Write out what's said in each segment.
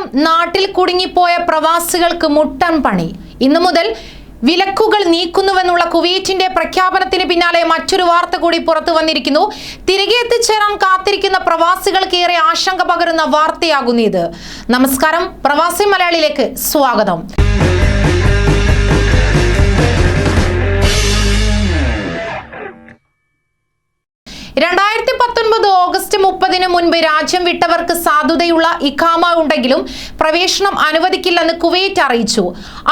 കാരണം നാട്ടിൽ കുടുങ്ങിപ്പോയ പ്രവാസികൾക്ക് മുട്ടൻ പണി. ഇന്നു മുതൽ വിലക്കുകൾ നീക്കുന്നുവെന്നുള്ള കുവൈറ്റിന്റെ പ്രഖ്യാപനത്തിന് പിന്നാലെ മറ്റൊരു വാർത്ത കൂടി പുറത്തു വന്നിരിക്കുന്നു. തിരികെ എത്തിച്ചേരാൻ കാത്തിരിക്കുന്ന പ്രവാസികൾക്ക് ഏറെ ആശങ്ക പകരുന്ന വാർത്തയാകുന്നു ഇത്. നമസ്കാരം പ്രവാസി മലയാളിയിലേക്ക് സ്വാഗതം. രണ്ടായിരത്തി പത്തൊൻപത് ഓഗസ്റ്റ് മുപ്പതിന് മുൻപ് രാജ്യം വിട്ടവർക്ക് സാധുതയുള്ള ഇഖാമ ഉണ്ടെങ്കിലും പ്രവേശനം അനുവദിക്കില്ലെന്ന് കുവൈറ്റ് അറിയിച്ചു.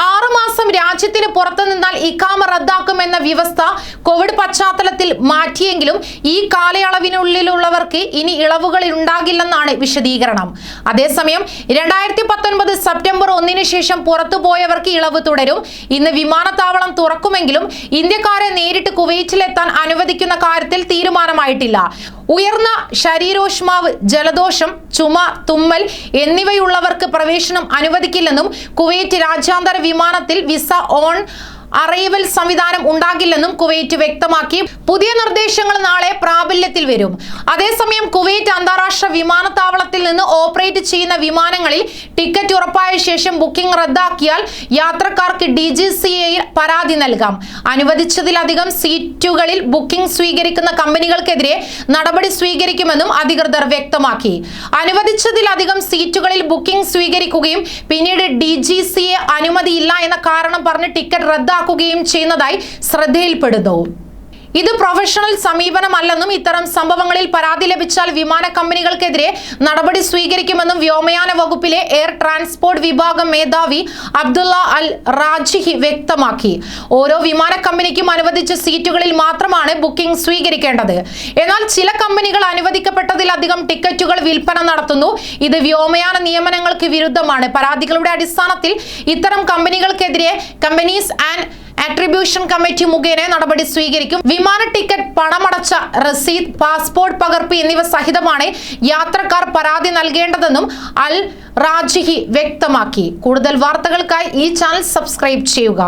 ആറുമാസം രാജ്യത്തിന് പുറത്തു നിന്നാൽ ഇഖാമ റദ്ദാക്കുമെന്ന വ്യവസ്ഥ കോവിഡ് പശ്ചാത്തലത്തിൽ മാറ്റിയെങ്കിലും ഈ കാലയളവിനുള്ളിലുള്ളവർക്ക് ഇനി ഇളവുകൾ ഉണ്ടാകില്ലെന്നാണ് വിശദീകരണം. അതേസമയം രണ്ടായിരത്തി പത്തൊൻപത് സെപ്റ്റംബർ ഒന്നിന് ശേഷം പുറത്തുപോയവർക്ക് ഇളവ് തുടരും. ഇന്ന് വിമാനത്താവളം തുറക്കുമെങ്കിലും ഇന്ത്യക്കാരെ നേരിട്ട് കുവൈറ്റിലെത്താൻ അനുവദിക്കുന്ന കാര്യത്തിൽ തീരുമാനമായിട്ടില്ല. ഉയർന്ന ശരീരോഷ്മാവ് ജലദോഷം ചുമ തുമ്മൽ എന്നിവയുള്ളവർക്ക് പ്രവേശനം അനുവദിക്കില്ലെന്നും കുവൈറ്റ് രാജ്യാന്തര വിമാനത്തിൽ വിസ ഓൺ അറൈവൽ സംവിധാനം ഉണ്ടാകില്ലെന്നും കുവൈറ്റ് വ്യക്തമാക്കി. പുതിയ നിർദ്ദേശങ്ങൾ നാളെ പ്രാബല്യത്തിൽ വരും. അതേസമയം കുവൈറ്റ് അന്താരാഷ്ട്ര വിമാനത്താവളത്തിൽ നിന്ന് ഓപ്പറേറ്റ് ചെയ്യുന്ന വിമാനങ്ങളിൽ ടിക്കറ്റ് ഉറപ്പായ ശേഷം ബുക്കിംഗ് റദ്ദാക്കിയാൽ യാത്രക്കാർക്ക് ഡി ജി സി എയിൽ പരാതി നൽകാം. അനുവദിച്ചതിലധികം സീറ്റുകളിൽ ബുക്കിംഗ് സ്വീകരിക്കുന്ന കമ്പനികൾക്കെതിരെ നടപടി സ്വീകരിക്കുമെന്നും അധികൃതർ വ്യക്തമാക്കി. അനുവദിച്ചതിലധികം സീറ്റുകളിൽ ബുക്കിംഗ് സ്വീകരിക്കുകയും പിന്നീട് ഡി ജി സി എ അനുമതിയില്ല എന്ന കാരണം പറഞ്ഞ് ടിക്കറ്റ് റദ്ദാക്കുകയും ചെയ്യുന്നതായി ശ്രദ്ധയിൽപ്പെടുന്നു. ഇത് പ്രൊഫഷണൽ സമീപനമല്ലെന്നും ഇത്തരം സംഭവങ്ങളിൽ പരാതി ലഭിച്ചാൽ വിമാന കമ്പനികൾക്കെതിരെ നടപടി സ്വീകരിക്കുമെന്നും വ്യോമയാന വകുപ്പിലെ എയർ ട്രാൻസ്പോർട്ട് വിഭാഗം മേധാവി അബ്ദുള്ള അൽ റാജിഹി വ്യക്തമാക്കി. ഓരോ വിമാന കമ്പനിക്കും അനുവദിച്ച സീറ്റുകളിൽ മാത്രമാണ് ബുക്കിംഗ് സ്വീകരിക്കേണ്ടത്. എന്നാൽ ചില കമ്പനികൾ അനുവദിക്കപ്പെട്ടതിലധികം ടിക്കറ്റുകൾ വിൽപ്പന നടത്തുന്നു. ഇത് വ്യോമയാന നിയമനങ്ങൾക്ക് വിരുദ്ധമാണ്. പരാതികളുടെ അടിസ്ഥാനത്തിൽ ഇത്തരം കമ്പനികൾക്കെതിരെ കമ്പനീസ് ആൻഡ് ആട്രിബ്യൂഷൻ കമ്മിറ്റി മുഖേന നടപടി സ്വീകരിക്കും. വിമാന ടിക്കറ്റ് പണമടച്ച റസീദ് പാസ്പോർട്ട് പകർപ്പ് എന്നിവ സഹിതമാണ് യാത്രക്കാർ പരാതി നൽകേണ്ടതെന്നും അൽ റാജിഹി വ്യക്തമാക്കി. കൂടുതൽ വാർത്തകൾക്കായി ഈ ചാനൽ സബ്സ്ക്രൈബ് ചെയ്യുക.